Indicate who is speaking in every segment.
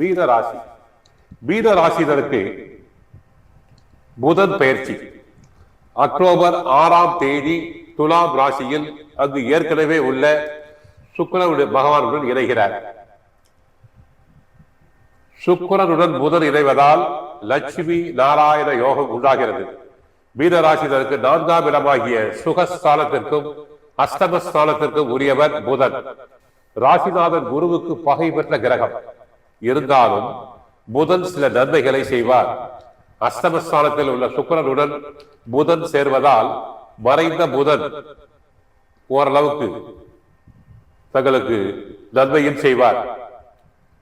Speaker 1: வீர ராசி வீர ராசினருக்கு புதன் பயிற்சி அக்டோபர் ஆறாம் தேதி துலாம் ராசியில் அங்கு ஏற்கனவே உள்ள சுக்கரனுடைய பகவானுடன் இணைகிறார். சுக்கரனுடன் புதன் இணைவதால் லட்சுமி நாராயண யோகம் உண்டாகிறது. மீனராசினருக்கு நான்காம் இடமாகிய சுகஸ்தானத்திற்கும் அஷ்டமஸ்தானத்திற்கும் உரியவர் புதன். ராசிநாதன் குருவுக்கு பகை பெற்ற கிரகம். இருந்தாலும் புதன் சில நன்மைகளை செய்வார். அஸ்தமஸ்தானத்தில் உள்ள சுக்கரனுடன் புதன் சேர்வதால் மறைந்த புதன் ஓரளவுக்கு தங்களுக்கு நன்மையும் செய்வார்.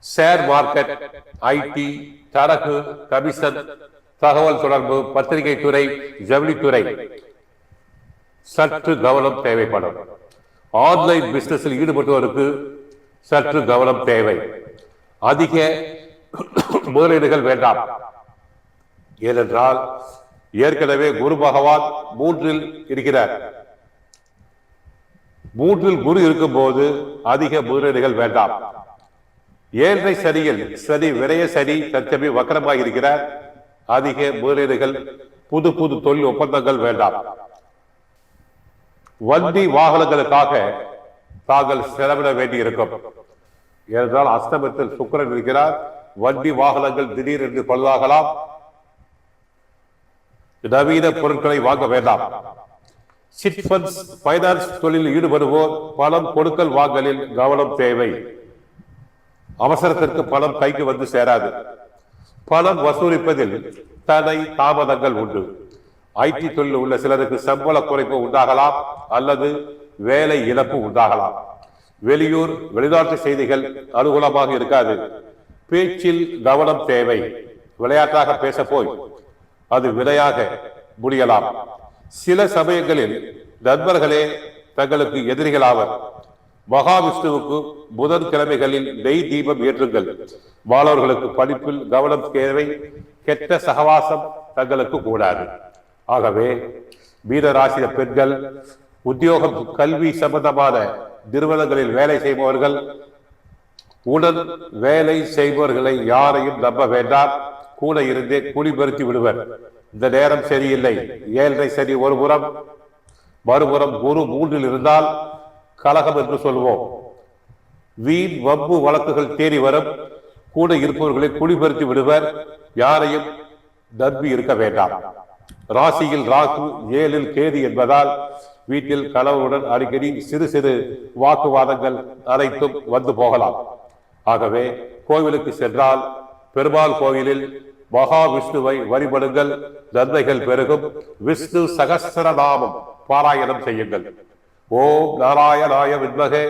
Speaker 1: ஷேர் மார்க்கெட் ஐடி சரக்கு கமிஷன் தகவல் தொடர்பு பத்திரிகை துறை ஜவுளித்துறை சற்று கவனம் தேவைப்படும். ஆன்லைன் பிசினஸில் ஈடுபட்டவருக்கு சற்று கவனம் தேவை. அதிக முதலீடுகள் வேண்டாம். ஏனென்றால் ஏற்கனவே குரு பகவான் மூன்றில் இருக்கிறார். மூன்றில் குரு இருக்கும்போது அதிக முதலீடுகள் வேண்டாம். ஏழரை சனியில் சனி விரைய சனி தற்சமயம் வக்கரமாக இருக்கிறார். அதிக முதலீடுகள் புது புது தொழில் ஒப்பந்தங்கள் வேண்டாம். வண்டி வாகனங்களுக்காக தாங்கள் செலவிட வேண்டி இருக்கும் ஏனென்றால் அஸ்தமத்தில் சுக்கரன் இருக்கிறார். வண்டி வாகனங்கள் திடீரென்று பழுதாகலாம். நவீன பொருட்களை வாங்க வேண்டாம். சிட்பன்ஸ் பைனான்ஸ் தொழிலில் ஈடுபடுவோர் பணம் கொடுக்கல் வாங்கலில் கவனம் தேவை. அவசரத்திற்கு பணம் கைக்கு வந்து சேராது. பணம் வசூலிப்பதில் தடை தாமதங்கள் உண்டு. ஐடி தொழில் உள்ள சிலருக்கு சம்பள குறைப்பு உண்டாகலாம் அல்லது வேலை இழப்பு உண்டாகலாம். வெளியூர் வெளிநாட்டு செய்திகள் அனுகூலமாக இருக்காது. பேச்சில் கவனம் தேவை. விளையாட்டாக பேச போய் அது வினையாக முடியலாம். சில சமயங்களில் நண்பர்களே தங்களுக்கு எதிரிகளாவர். மகாவிஷ்ணுவுக்கு புதன் கிழமைகளில் நெய் தீபம் ஏற்றுங்கள். மாணவர்களுக்கு படிப்பில் கவனம் தேவை. கெட்ட சகவாசம் தங்களுக்கு கூடாது. ஆகவே மீனராசிய பெண்கள் உத்தியோகம் கல்வி சம்பந்தமான நிறுவனங்களில் வேலை செய்பவர்கள் உடன் வேலை செய்பவர்களை யாரையும் நம்ப வேண்டாம். கூட இருந்தே குடிபெருத்தி விடுவர். இந்த நேரம் சரியில்லை. ஏழரை சரி ஒரு புறம் மறுபுறம் குரு மூன்றில் இருந்தால் கலகம் என்று சொல்வோம். வீண் வம்பு வழக்குகள் தேடி வரும். கூட இருப்பவர்களை குடிபெருத்தி விடுவர். யாரையும் நம்பி இருக்க வேண்டாம். ராசியில் ராகு ஏழில் கேது என்பதால் வீட்டில் கலவுடன் அடிக்கடி சிறு சிறு வாக்குவாதங்கள் அனைத்தும் வந்து போகலாம். ஆகவே கோவிலுக்கு சென்றால் பெருமாள் கோவிலில் மகாவிஷ்ணுவை வழிபடுங்கள். நன்மைகள் பெருகும். விஷ்ணு சகசரநாமம் பாராயணம் செய்யுங்கள். ஓம் நாராயணாய வித்மகே.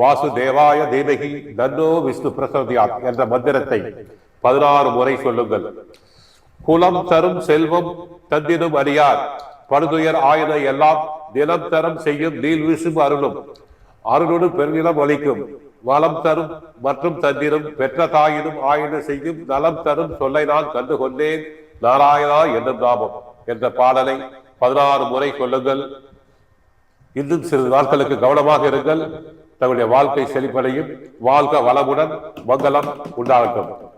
Speaker 1: வாசுதேவாய தேவகி நன்னோ விஷ்ணு பிரசோதியாத் என்ற மந்திரத்தை பதினாறு முறை சொல்லுங்கள். குலம் தரும் செல்வம் தந்தினும் அறியார் படுதுயர் ஆயுத எல்லாம் நிலம் தரம் செய்யும் நீல் வீசும் அருளும். அருளோடு பெருநிலம் அளிக்கும் வளம் தரும் மற்றும் தந்திரும் பெற்ற தாயினும் ஆயுத செய்யும் நலம் தரும் சொல்லை நான் கண்டு கொண்டேன் நாராயணா என்னும் நாமம் என்ற பாடலை பதினாறு முறை சொல்லுங்கள். இன்னும் சிறிது நாட்களுக்கு கவனமாக இருங்கள். தங்களுடைய வாழ்க்கை செழிப்படையும். வாழ்க வளமுடன் மங்களம் உண்டாகட்டும்.